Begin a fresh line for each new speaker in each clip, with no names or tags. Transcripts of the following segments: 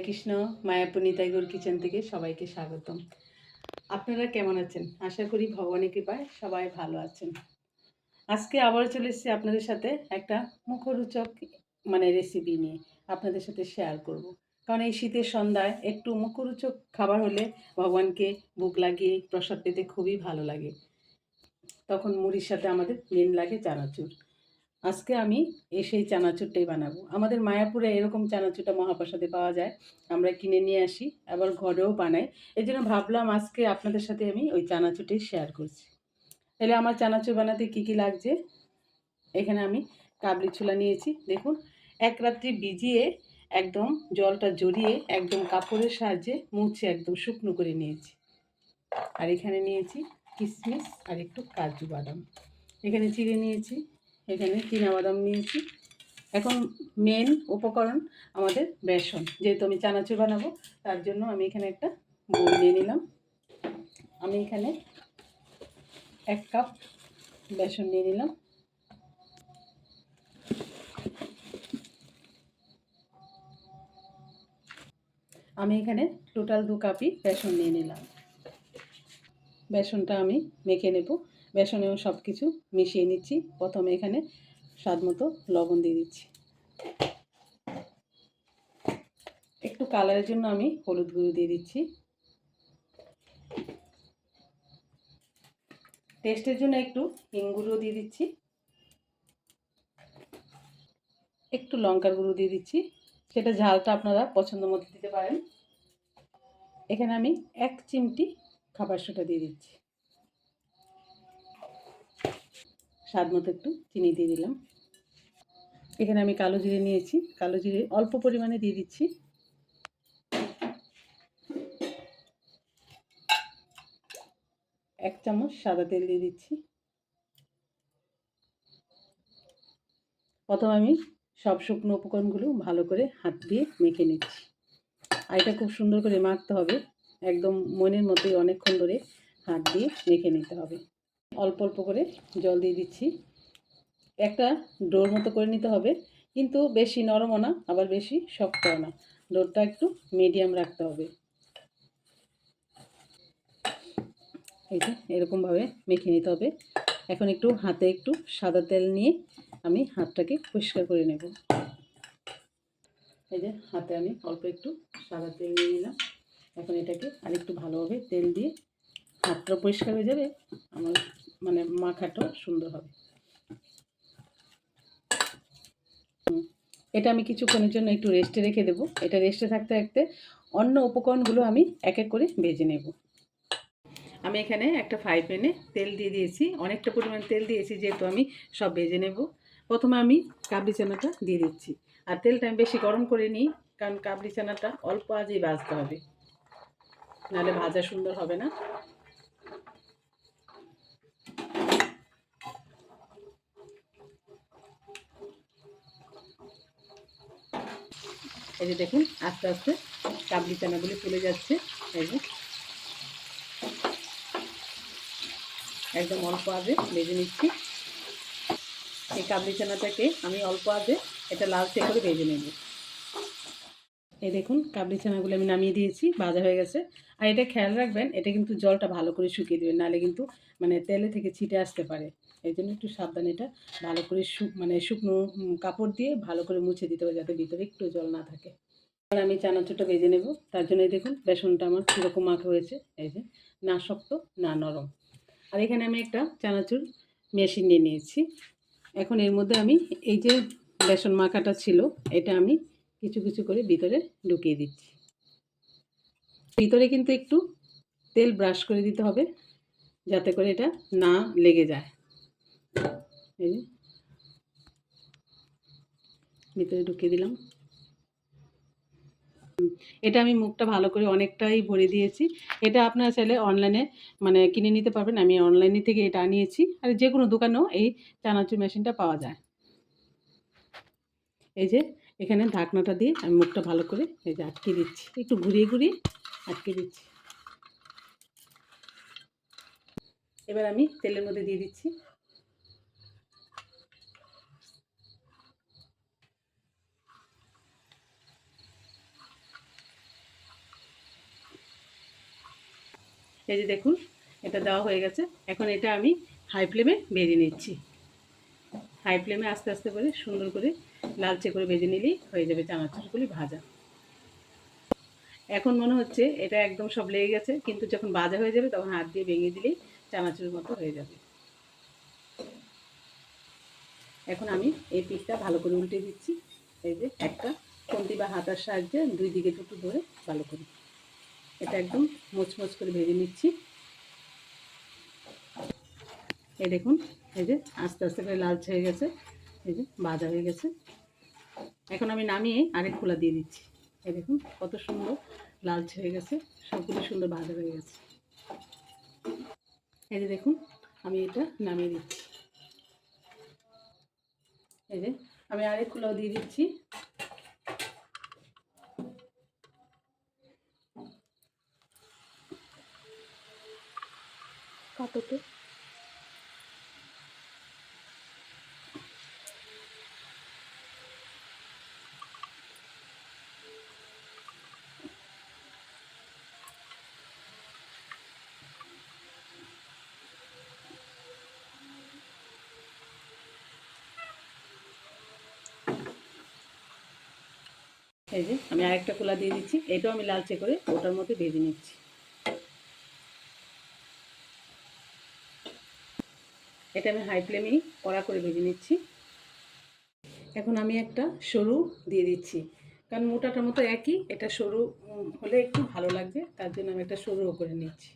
Krishna Mayapur নিতাইগড় kitchen থেকে সবাইকে স্বাগতম। আপনারা কেমন আছেন? আশা করি ভগবানের কৃপায় সবাই ভালো আছেন। আজকে আবার চলে এসেছি আপনাদের সাথে একটা মুখরোচক মানে রেসিপি নিয়ে আপনাদের সাথে শেয়ার করব। কারণ এই শীতের সন্ধ্যায় একটু মুখরোচক খাবার হলে ভগবানকে বুক লাগিয়ে, প্রসাদ পেতে খুবই ভালো লাগে। তখন মুড়ির সাথে আমাদের মেন লাগে চানাচুর। আজকে আমি এই সেই চানাচুরটাই বানাবো। আমাদের মায়াপুরে এরকম চানাচুরটা মহাপ্রসাদে পাওয়া যায়। আমরা কিনে নিয়ে আসি, আবার ঘরেও বানাই। এই জন্য ভাবলাম আজকে আপনাদের সাথে আমি ওই চানাচুরটাই শেয়ার করছি। তাহলে আমার চানাচুর বানাতে কি কি লাগছে? এখানে আমি কাবলি ছোলা নিয়েছি, দেখুন। এক রাত্রি ভিজিয়ে একদম জলটা জড়িয়ে একদম কাপড়ের সাহায্যে মুছে একদম শুকনো করে নিয়েছি। আর এখানে নিয়েছি কিশমিশ আর একটু কাজু বাদাম। এখানে চিড়ে নিয়েছি। এখানে বাদাম নিয়েছি। এখন মেন উপকরণ আমাদের বেসন। যেহেতু আমি চানাচুর বানাবো, তার জন্য আমি এখানে একটা বই নিয়ে নিলাম। আমি এখানে এক কাপ বেসন নিয়ে নিলাম। আমি এখানে টোটাল দু কাপই বেসন নিয়ে নিলাম। বেসনটা আমি মেখে নেব। বেসনেও সব কিছু মিশিয়ে নিচ্ছি। প্রথমে এখানে স্বাদ মতো লবণ দিয়ে দিচ্ছি। একটু কালারের জন্য আমি হলুদ গুঁড়ো দিয়ে দিচ্ছি। টেস্টের জন্য একটু হিং গুঁড়ো দিয়ে দিচ্ছি। একটু লঙ্কার গুঁড়ো দিয়ে দিচ্ছি। সেটা ঝালটা আপনারা পছন্দ মতো দিতে পারেন। এখানে আমি এক চিমটি খাবার সোটা দিয়ে দিচ্ছি। স্বাদ মতো একটু চিনি দিয়ে দিলাম। এখানে আমি কালো জিরে নিয়েছি। কালো জিরে অল্প পরিমাণে দিয়ে দিচ্ছি। এক চামচ সাদা তেল দিয়ে দিচ্ছি। প্রথম আমি সব শুকনো উপকরণগুলো ভালো করে হাত দিয়ে মেখে নিচ্ছি। আর এটা খুব সুন্দর করে মাখতে হবে। একদম মনের মতোই অনেকক্ষণ ধরে হাত দিয়ে মেখে নিতে হবে। অল্প অল্প করে জল দিয়ে দিচ্ছি। একটা ডোর মতো করে নিতে হবে, কিন্তু বেশি নরমও না, আবার বেশি শক্তও না। ডোরটা একটু মিডিয়াম রাখতে হবে। এইটা এরকমভাবে মেখে নিতে হবে। এখন একটু হাতে একটু সাদা তেল নিয়ে আমি হাতটাকে পরিষ্কার করে নেব। এই যে, হাতে আমি অল্প একটু সাদা তেল নিয়ে নিলাম। এখন এটাকে আরেকটু ভালোভাবে তেল দিয়ে হাতটা পরিষ্কার হয়ে যাবে। আমার মানে মাখাটাও সুন্দর হবে। এটা আমি কিছুক্ষণের জন্য একটু রেস্টে রেখে দেবো। এটা রেস্টে থাকতে থাকতে অন্য উপকরণগুলো আমি এক এক করে ভেজে নেব। আমি এখানে একটা ফ্রাই প্যানে তেল দিয়ে দিয়েছি। অনেকটা পরিমাণ তেল দিয়েছি যেহেতু আমি সব ভেজে নেব। প্রথমে আমি কাবলি চানাটা দিয়ে দিচ্ছি। আর তেলটা আমি বেশি গরম করে নিই, কারণ কাবলি চানাটা অল্প আজই ভাজতে হবে। নাহলে ভাজা সুন্দর হবে না। এই যে দেখুন, আস্তে আস্তে কাবলি চানাগুলি ফুলে যাচ্ছে। এই যে একদম অল্প আজে ভেজে নিচ্ছি। এই কাবলি চানাটাকে আমি অল্প আজে এটা লালচে করে ভেজে নেব। এই দেখুন, কাবলি চানাগুলো আমি নামিয়ে দিয়েছি ভাজা হয়ে গেছে। আর এটা খেয়াল রাখবেন, এটা কিন্তু জলটা ভালো করে শুকিয়ে দেবেন, নাহলে কিন্তু মানে তেলে থেকে ছিটে আসতে পারে। এই জন্য একটু সাবধানে এটা ভালো করে শুক মানে শুকনো কাপড় দিয়ে ভালো করে মুছে দিতে হবে, যাতে ভিতরে একটু জল না থাকে। আর আমি চানাচুরটা ভেজে নেব। তার জন্য দেখুন, বেসনটা আমার কীরকম মাখা হয়েছে, এই যে, না শক্ত, না নরম। আর এখানে আমি একটা চানাচুর মেশিন নিয়ে নিয়েছি। এখন এর মধ্যে আমি এই যে বেসন মাখাটা ছিল, এটা আমি কিছু কিছু করে ভিতরে ঢুকিয়ে দিচ্ছি। ভিতরে কিন্তু একটু তেল ব্রাশ করে দিতে হবে, যাতে করে এটা না লেগে যায়। এই যে। ভিতরে ঢুকিয়ে দিলাম। এটা আমি মুখটা ভালো করে অনেকটাই ভরে দিয়েছি। এটা আপনারা চাইলে অনলাইনে মানে কিনে নিতে পারবেন। আমি অনলাইনে থেকে এটা আনিয়েছি। আর যে কোনো দোকানেও এই চানাচুর মেশিনটা পাওয়া যায়। এই যে এখানে ঢাকনাটা দিয়ে আমি মুখটা ভালো করে এই যে আটকে দিচ্ছি। একটু ঘুরিয়ে ঘুরিয়ে আটকে দিচ্ছি। এবার আমি তেলের মধ্যে দিয়ে দিচ্ছি। এই যে দেখুন, এটা দেওয়া হয়ে গেছে। এখন এটা আমি হাই ফ্লেমে ভেজে নিচ্ছি। হাই ফ্লেমে আস্তে আস্তে করে সুন্দর করে লালচে করে ভেজে নিলেই হয়ে যাবে চানাচুরগুলি ভাজা। এখন মনে হচ্ছে এটা একদম সব লেগে গেছে, কিন্তু যখন ভাজা হয়ে যাবে তখন হাত দিয়ে ভেঙে দিলেই চানাচুর মতো হয়ে যাবে। এখন আমি এই পিঠটা ভালো করে উল্টে দিচ্ছি, এই যে একটা খুন্তি বা হাতার সাহায্যে দুই দিকে দুটো ধরে ভালো করে। এটা একদম মোচমোচ করে ভেজে নিচ্ছি। এই দেখুন, এই যে আস্তে আস্তে করে লালচে হয়ে গেছে। এই যে ভাজা হয়ে গেছে। এখন আমি নামিয়ে আরেক খোলা দিয়ে দিচ্ছি। এই দেখুন, কত সুন্দর লালচে হয়ে গেছে, সবগুলো সুন্দর ভাজা হয়ে গেছে। এই যে দেখুন, আমি এটা নামিয়ে দিচ্ছি। এই যে, আমি আরেক খোলাও দিয়ে দিচ্ছি। এই যে, আমি আরেকটা কোলা দিয়ে দিচ্ছি। এটাও আমি লালচে করে ওটার মধ্যে ভেজে নিচ্ছি। এটা আমি হাই ফ্লেমেই কড়া করে ভেজে নিচ্ছি। এখন আমি একটা সরু দিয়ে দিচ্ছি। কারণ মোটাটার মতো একই, এটা সরু হলে একটু ভালো লাগবে, তার জন্য আমি একটা সরুও করে নিচ্ছি।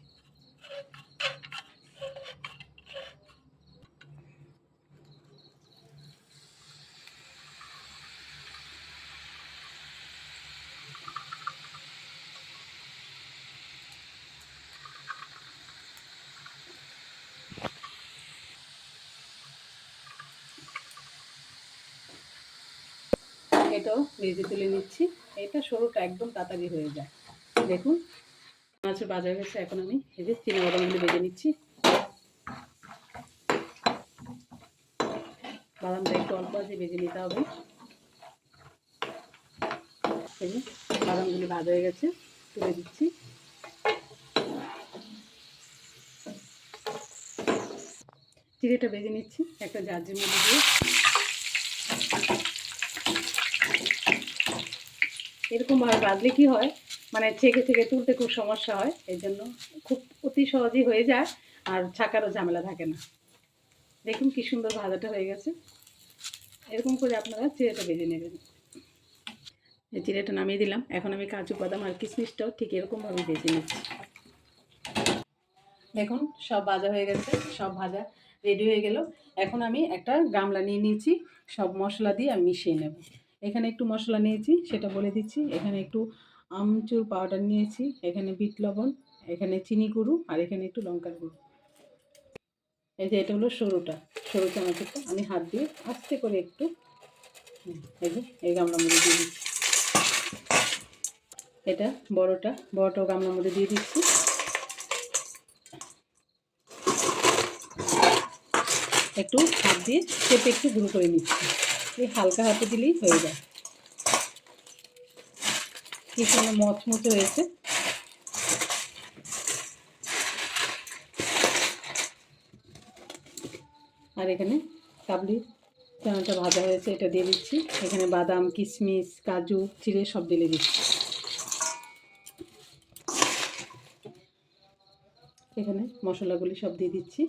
এটাও ভেজে তুলে নিচ্ছি। এটা সরুটা একদম তাড়াতাড়ি হয়ে যায়। দেখুন, মাছের বাজার গেছে এখন আমি এই যে চিনা বাদামগুলো ভেজে নিচ্ছি। বাদামটা একটু অল্প আছে, ভেজে নিতে হবে। বাদামগুলি ভাজা হয়ে গেছে, তুলে দিচ্ছি। চিড়েটা ভেজে নিচ্ছি, একটা জার্জির মধ্যে দিয়ে। এরকমভাবে বাঁধলে কি হয়? মানে থেকে থেকে তুলতে খুব সমস্যা হয় এই জন্য খুব অতি সহজেই হয়ে যায়, আর ছাকারও ঝামেলা থাকে না। দেখুন কি সুন্দর ভাজাটা হয়ে গেছে। এরকম করে আপনারা চিড়েটা ভেজে নেবেন। এই চিড়েটা নামিয়ে দিলাম। এখন আমি কাজু, বাদাম আর কিশমিশটাও ঠিক এরকমভাবে ভেজে নিচ্ছি। দেখুন, সব ভাজা হয়ে গেছে, সব ভাজা রেডি হয়ে গেল। এখন আমি একটা গামলা নিয়ে নিয়েছি, সব মশলা দিয়ে আমি মিশিয়ে নেব। এখানে একটু মশলা নিয়েছি, সেটা বলে দিচ্ছি। এখানে একটু আমচুর পাউডার নিয়েছি, এখানে বিট লবণ, এখানে চিনি গুঁড়ো, আর এখানে একটু লঙ্কার গুঁড়ো। এই যে এটা হলো সরুটা। সরু চানাচুরটা আমি হাত দিয়ে আস্তে করে একটু, এই যে এই গামলার মধ্যে দিয়ে দিচ্ছি। এটা বড়টা, বড়টাও গামলার মধ্যে দিয়ে দিচ্ছি। একটু হাত দিয়ে চেপে একটু গুঁড়ো করে নিচ্ছি। এই হালকা হাতে দিলেই হয়ে যায়। কি সুন্দর মচমচে হয়েছে। আর এখানে কাবলি চানাটা ভাজা হয়েছে, এটা দিয়ে দিচ্ছি। এখানে বাদাম, কিশমিশ, কাজু চিড়ে সব দিলে দিচ্ছি। এখানে মশলাগুলি সব দিয়ে দিচ্ছি।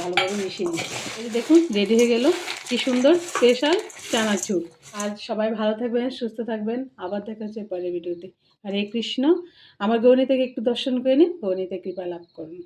ভালোভাবে মিশিয়ে নিচ্ছি। এই দেখুন রেডি হয়ে গেল। কি সুন্দর, স্পেশাল চানাচুর। আর সবাই ভালো থাকবেন, সুস্থ থাকবেন। আবার দেখা হচ্ছে পরের ভিডিওতে। হরে কৃষ্ণ। আমার গৌণী থেকে একটু দর্শন করে নিন গৌণীতে কৃপা লাভ করুন।